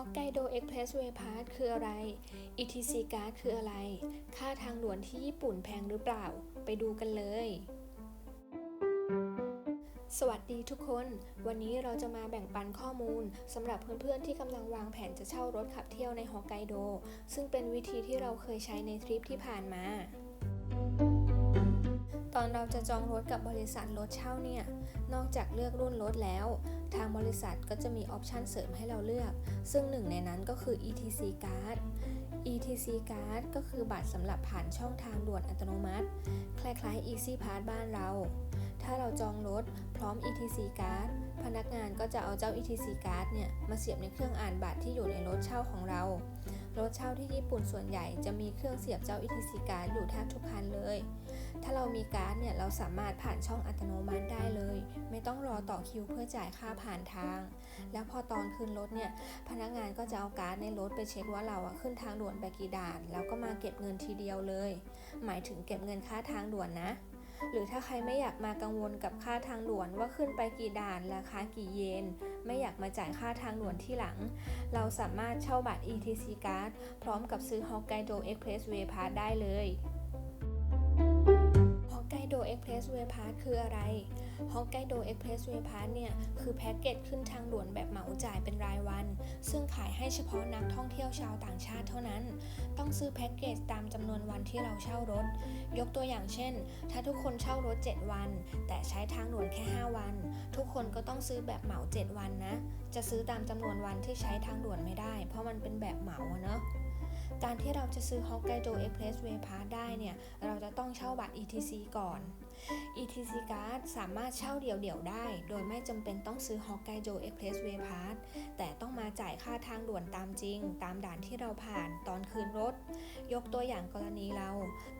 อกไกโดเอ็กเพรสเวย์พาสคืออะไร ETC card คืออะไร ค่าทางด่วนที่ญี่ปุ่นแพงหรือเปล่า ไปดูกันเลย สวัสดีทุกคน วันนี้เราจะมาแบ่งปันข้อมูลสำหรับเพื่อนๆที่กำลังวางแผนจะเช่ารถขับเที่ยวในฮอกไกโด ซึ่งเป็นวิธีที่เราเคยใช้ในทริปที่ผ่านมา อนเราจะจองรถกับบริษัทรถเช่าเนี่ย นอกจากเลือกรุ่นรถแล้ว ทางบริษัทก็จะมีออปชันเสริมให้เราเลือก ซึ่งหนึ่งในนั้นก็คือ ETC card ETC card ก็คือบัตรสำหรับผ่านช่องทางด่วนอัตโนมัติ คล้ายๆ Easy Pass บ้านเรา ถ้าเราจองรถพร้อม ETC card พนักงานก็จะเอาเจ้า ETC card เนี่ยมาเสียบในเครื่องอ่านบัตรที่อยู่ในรถเช่าของเรา รถเช่าที่ญี่ปุ่นส่วนใหญ่จะมีเครื่องเสียบเจ้า ETC card อยู่แทบทุกคันเลย ถ้าเรามีการ์ดเนี่ยเราสามารถผ่านช่องอัตโนมัติได้เลย ไม่ต้องรอต่อคิวเพื่อจ่ายค่าผ่านทาง แล้วพอตอนขึ้นรถเนี่ยพนักงานก็จะเอาการ์ดในรถไปเช็คว่าเราอะขึ้นทางด่วนไปกี่ด่าน แล้วก็มาเก็บเงินทีเดียวเลย หมายถึงเก็บเงินค่าทางด่วนนะหรือถ้าใครไม่อยากมากังวลกับค่าทางด่วนว่าขึ้นไปกี่ด่านราคากี่เยน ไม่อยากมาจ่ายค่าทางด่วนที่หลัง เราสามารถเช่าบัตร ETC card พร้อมกับซื้อ Hokkaido Expressway Pass ได้เลย อกไกโดเอ็กเพรสเวพาสคืออะไรฮอกไกโดเอ็กเพรสเวย์พาสเนี่ย คือแพ็กเกจขึ้นทางด่วนแบบเหมาจ่ายเป็นรายวัน ซึ่งขายให้เฉพาะนักท่องเที่ยวชาวต่างชาติเท่านั้น ต้องซื้อแพ็กเกจตามจำนวนวันที่เราเช่ารถ ยกตัวอย่างเช่น ถ้าทุกคนเช่ารถ 7 วัน แต่ใช้ทางด่วนแค่ 5 วัน ทุกคนก็ต้องซื้อแบบเหมา 7 วันนะ จะซื้อตามจำนวนวันที่ใช้ทางด่วนไม่ได้ เพราะมันเป็นแบบเหมาเนาะ การที่เราจะซื้อ Hokkaido Expressway Pass ได้เนี่ย เราจะต้องเช่าบัตร ETC ก่อน ETC card สามารถเช่าเดี่ยวๆได้ โดยไม่จำเป็นต้องซื้อ Hokkaido Expressway Pass แต่ต้องมาจ่ายค่าทางด่วนตามจริง ตามด่านที่เราผ่านตอนคืนรถ ยกตัวอย่างกรณีเรา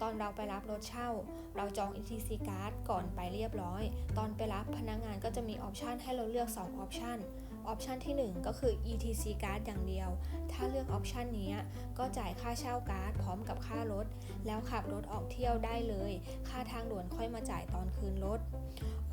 ตอนเราไปรับรถเช่า เราจอง ETC card ก่อนไปเรียบร้อย ตอนไปรับพนักงานก็จะมีออปชันให้เราเลือก 2 ออปชัน ออปชันที่ 1 ก็คือ ETC card อย่างเดียว ถ้าเลือกออปชันนี้ก็จ่ายค่าเช่าการ์ดพร้อมกับค่ารถ แล้วขับรถออกเที่ยวได้เลย ค่าทางด่วนค่อยมาจ่ายตอนคืนรถ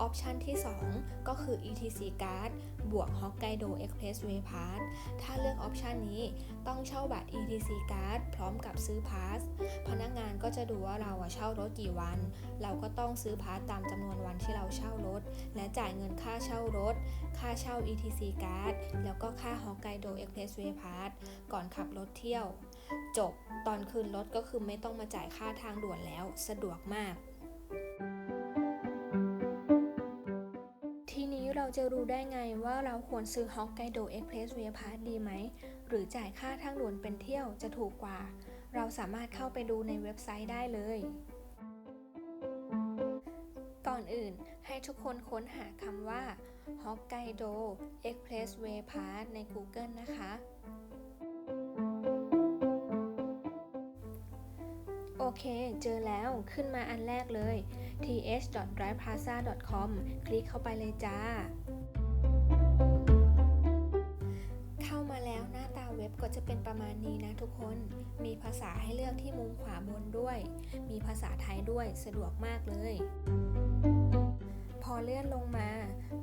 ออปชันที่ 2 ก็คือ ETC card บวก Hokkaido Expressway Pass ถ้าเลือกออปชันนี้ต้องเช่าบัตร ETC card พร้อมกับซื้อพาส พนักงานก็จะดูว่าเราเช่ารถกี่วัน เราก็ต้องซื้อพาสตามจำนวนวันที่เราเช่ารถ และจ่ายเงินค่าเช่ารถ ค่าเช่า ETC card แล้วก็ค่า Hokkaido Expressway Pass ก่อนขับรถเที่ยว จบตอนคืนรถก็คือไม่ต้องมาจ่ายค่าทางด่วนแล้ว สะดวกมากที นี้เราจะรู้ได้ไงว่าเราควรซื้อฮ็อกไกโดเอ็กเพรสเวย์พาสดีไหม หรือจ่ายค่าทางด่วนเป็นเที่ยวจะถูกกว่า เราสามารถเข้าไปดูในเว็บไซต์ได้เลย ก่อนอื่นให้ทุกคนค้นหาคำว่า Hokkaido Expressway Pass ใน Google นะคะ เค เจอแล้วขึ้นมาอันแรกเลย th.driveplaza.com คลิกเข้าไปเลยจ้า เข้ามาแล้วหน้าตาเว็บก็จะเป็นประมาณนี้นะทุกคน มีภาษาให้เลือกที่มุมขวาบนด้วย มีภาษาไทยด้วยสะดวกมากเลย พอเลื่อนลงมา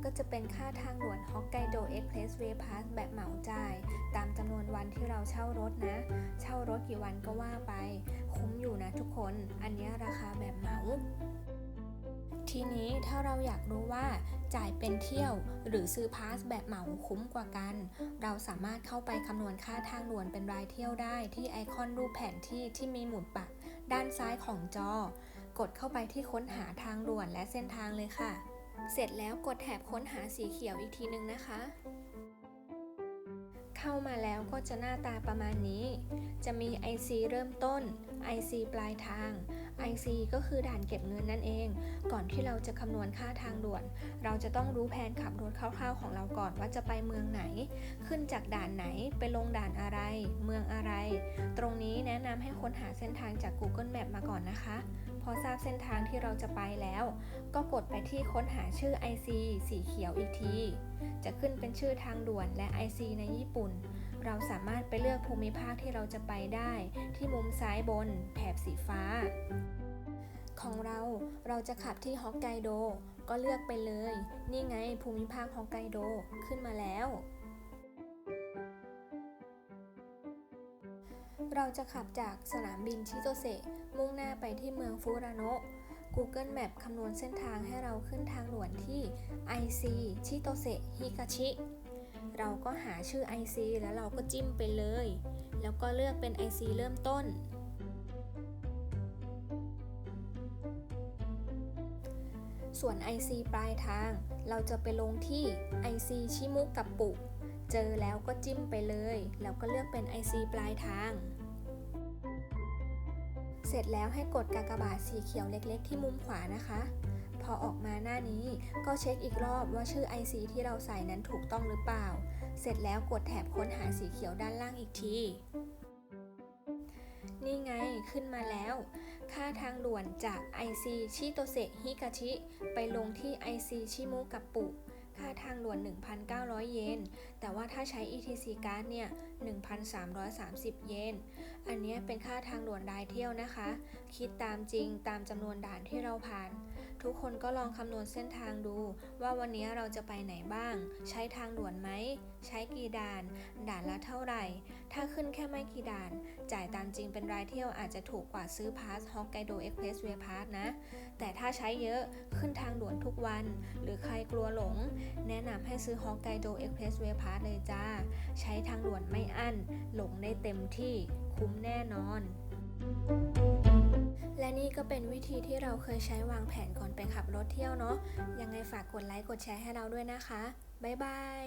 ก็จะเป็นค่าทางด่วน Hokkaido Expressway Pass แบบเหมาจ่าย ตามจำนวนวันที่เราเช่ารถนะ ช่ารถกี่วันก็ว่าไป คุ้มอยู่นะทุกคน อันนี้ราคาแบบเหมา ทีนี้ถ้าเราอยากรู้ว่าจ่ายเป็นเที่ยวหรือซื้อพาสแบบเหมาคุ้มกว่ากัน เราสามารถเข้าไปคำนวณค่าทางด่วนเป็นรายเที่ยวได้ที่ไอคอนรูปแผนที่ที่มีหมุดปักด้านซ้ายของจอ กดเข้าไปที่ค้นหาทางด่วนและเส้นทางเลยค่ะ เสร็จแล้วกดแถบค้นหาสีเขียวอีกทีนึงนะคะ เข้ามาแล้วก็จะหน้าตาประมาณนี้ จะมี IC เริ่มต้น IC ปลายทาง IC ก็คือด่านเก็บเงินนั่นเอง ก่อนที่เราจะคำนวณค่าทางด่วน เราจะต้องรู้แผนขับรถคร่าวๆของเราก่อนว่าจะไปเมืองไหน ขึ้นจากด่านไหนไปลงด่านอะไร เมืองอะไร ตรงนี้แนะนำให้ค้นหาเส้นทางจาก Google Map มาก่อนนะคะ พอทราบเส้นทางที่เราจะไปแล้ว ก็กดไปที่ค้นหาชื่อ IC สีเขียวอีกที จะขึ้นเป็นชื่อทางด่วนและ IC ในญี่ปุ่น เราสามารถไปเลือกภูมิภาคที่เราจะไปได้ ที่มุมซ้ายบน แถบสีฟ้า ของเราเราจะขับที่ฮอกไกโด ก็เลือกไปเลย นี่ไงภูมิภาคฮอกไกโดขึ้นมาแล้ว เราจะขับจากสนามบินชิโตเซมุ่งหน้าไปที่เมืองฟูราโนะ Google Map คำนวณเส้นทางให้เราขึ้นทางด่วนที่ IC ชิโตเซฮิกาชิ เราก็หาชื่อ IC แล้วเราก็จิ้มไปเลย แล้วก็เลือกเป็น IC เริ่มต้น ส่วน IC ปลายทาง เราจะไปลงที่ IC ชิมุกับปุ เจอแล้วก็จิ้มไปเลย แล้วก็เลือกเป็น IC ปลายทาง เสร็จแล้วให้กดกากบาทสีเขียวเล็กๆ ที่มุมขวานะคะ พอออกมาหน้านี้ก็เช็คอีกรอบว่าชื่อ IC ที่เราใส่นั้นถูกต้องหรือเปล่า เสร็จแล้วกดแถบค้นหาสีเขียวด้านล่างอีกทีนี่ไงขึ้นมาแล้ว ค่าทางด่วนจาก IC ชิโตเซฮิกาชิ ไปลงที่ IC ชิมุกับปุ ค่าทางด่วน 1,900 เยน แต่ว่าถ้าใช้ ETC card เนี่ย 1,330 เยน อันนี้เป็นค่าทางด่วนรายเที่ยวนะคะ คิดตามจริงตามจำนวนด่านที่เราผ่าน ทุกคนก็ลองคำนวณเส้นทางดู ว่าวันนี้เราจะไปไหนบ้าง ใช้ทางด่วนไหม ใช้กี่ด่าน ด่านละเท่าไหร่ ถ้าขึ้นแค่ไม่กี่ด่าน จ่ายตามจริงเป็นรายเที่ยวอาจจะถูกกว่าซื้อพาสฮอกไกโดเอ็กเพรสเวพาสนะ แต่ถ้าใช้เยอะขึ้นทางด่วนทุกวัน หรือใครกลัวหลง แนะนำให้ซื้อฮอกไกโดเอ็กเพรสเวพาสเลยจ้า ใช้ทางด่วนไม่อั้น หลงได้เต็มที่คุ้มแน่นอน และนี่ก็เป็นวิธีที่เราเคยใช้วางแผนก่อนไปขับรถเที่ยวเนาะยังไงฝากกดไลค์กดแชร์ให้เราด้วยนะคะ บ๊ายบาย